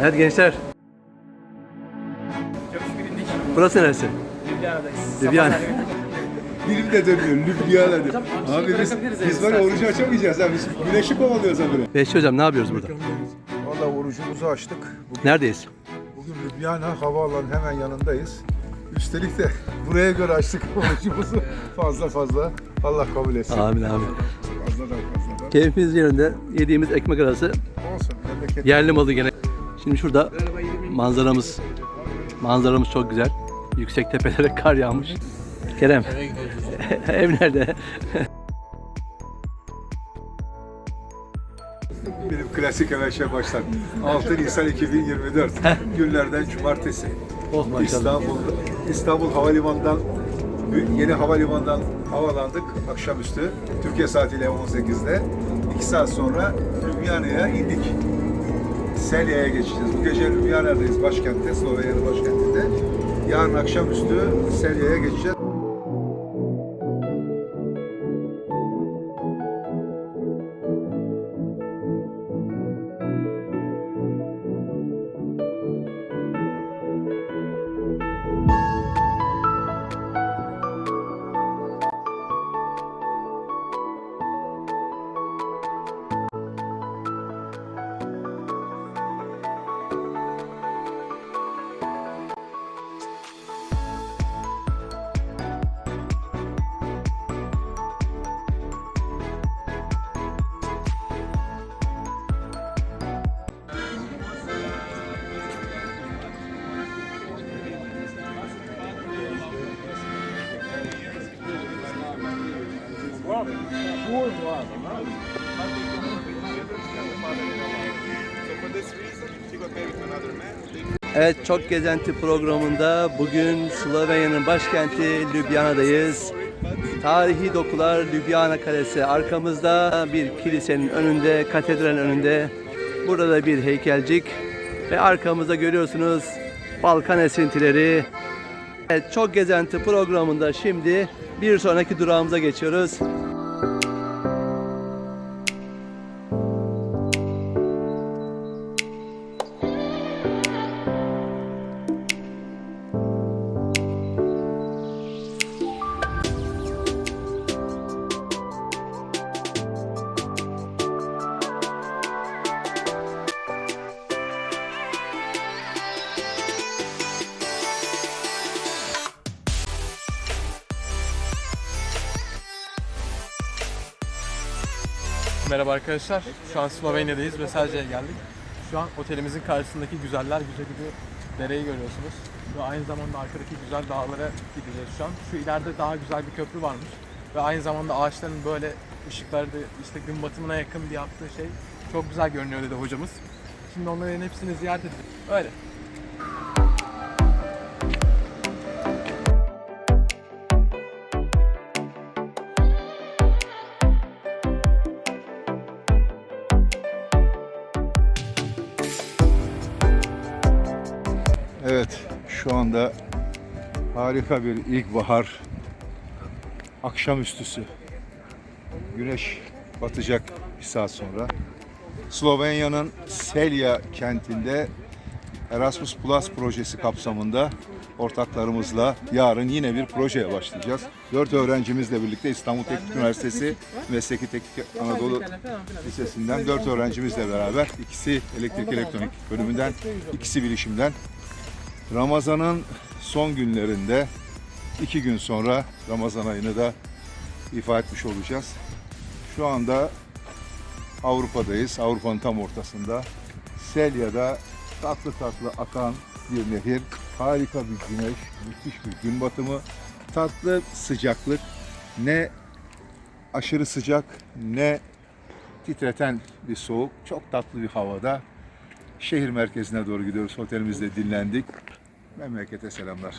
Evet gençler. Burası neresi? Ljubljana'dayız. Ljubljana. Dilim de dönüyor. Lübniyana diyor. Abi biz, biz var ya orucu açamayacağız abi. Biz güneşi kovalıyoruz abi. Beşi hocam ne yapıyoruz burada? Valla orucumuzu açtık. Bugün, Neredeyiz? bugün Lübniyana havaalanının hemen yanındayız. Üstelik de buraya göre açtık orucumuzu. fazla fazla. Allah kabul etsin. Amin amin. Fazladan fazladan. Keyfimiz yerinde yediğimiz ekmek arası Olsun. Memleket. yerli malı gene. Şimdi şurada manzaramız manzaramız çok güzel. Yüksek tepelere kar yağmış. Kerem. Ev nerede? Benim klasik hemen şey başlar. 6 Nisan 2024. Günlerden cumartesi. Oh maşallah. İstanbul, İstanbul Havalimanı'ndan yeni havalimanından havalandık akşamüstü. Türkiye saatiyle 18'de. 2 saat sonra Ljubljana'ya indik. Selya'ya geçeceğiz. Bu gece Ljubljana'dayız başkentte, Slovenya'nın başkentinde. Yarın akşamüstü Selya'ya geçeceğiz. Evet Çok Gezenti programında bugün Slovenya'nın başkenti Ljubljana'dayız. Tarihi dokular Ljubljana Kalesi arkamızda bir kilisenin önünde, katedralin önünde. Burada da bir heykelcik ve arkamızda görüyorsunuz Balkan esintileri. Evet Çok Gezenti programında şimdi bir sonraki durağımıza geçiyoruz. Merhaba arkadaşlar. Şu an Slovenya'dayız ve Selce'ye geldik. Şu an otelimizin karşısındaki güzeller güzel bir dereyi görüyorsunuz. Ve aynı zamanda arkadaki güzel dağlara gideceğiz şu an. Şu ileride daha güzel bir köprü varmış. Ve aynı zamanda ağaçların böyle ışıkları da işte gün batımına yakın bir yaptığı şey çok güzel görünüyor dedi hocamız. Şimdi onların hepsini ziyaret edeceğiz. Öyle. Evet, şu anda harika bir ilkbahar akşamüstüsü. Güneş batacak bir saat sonra. Slovenya'nın Selya kentinde Erasmus Plus projesi kapsamında ortaklarımızla yarın yine bir projeye başlayacağız. Dört öğrencimizle birlikte İstanbul Teknik Üniversitesi Mesleki Teknik Anadolu Lisesi'nden dört öğrencimizle beraber ikisi elektrik elektronik bölümünden, ikisi bilişimden Ramazan'ın son günlerinde iki gün sonra Ramazan ayını da ifa etmiş olacağız. Şu anda Avrupa'dayız. Avrupa'nın tam ortasında. Selya'da tatlı tatlı akan bir nehir. Harika bir güneş, müthiş bir gün batımı. Tatlı sıcaklık. Ne aşırı sıcak ne titreten bir soğuk. Çok tatlı bir havada. Şehir merkezine doğru gidiyoruz. Otelimizde dinlendik. Memlekete selamlar.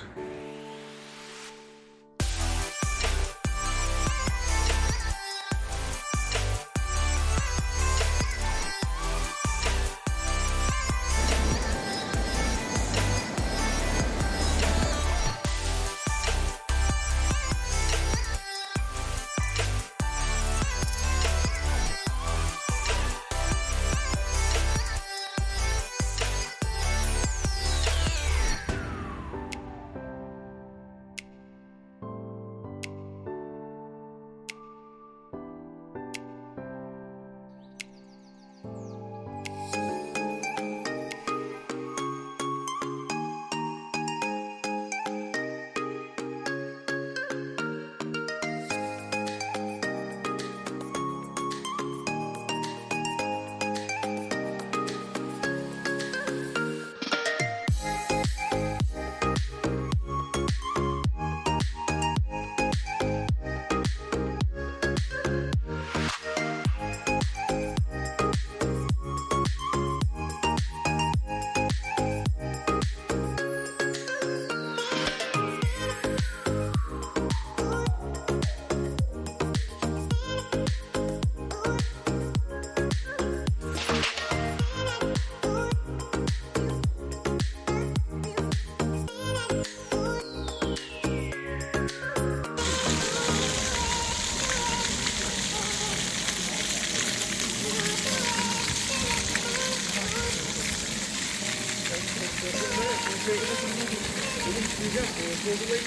diyeceğim. Sorgulayı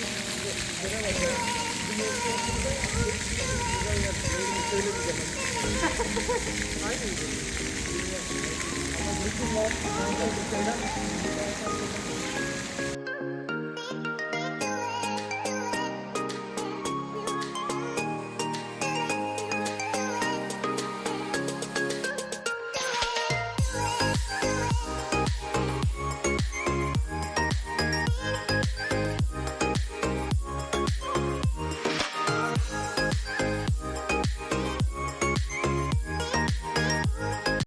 genel olarak. Bizim ortamda güzel yer. Yayını söylemeyeceğim. Aynı. Ama bütün var. Aynı. Aynı. Aynı. Aynı.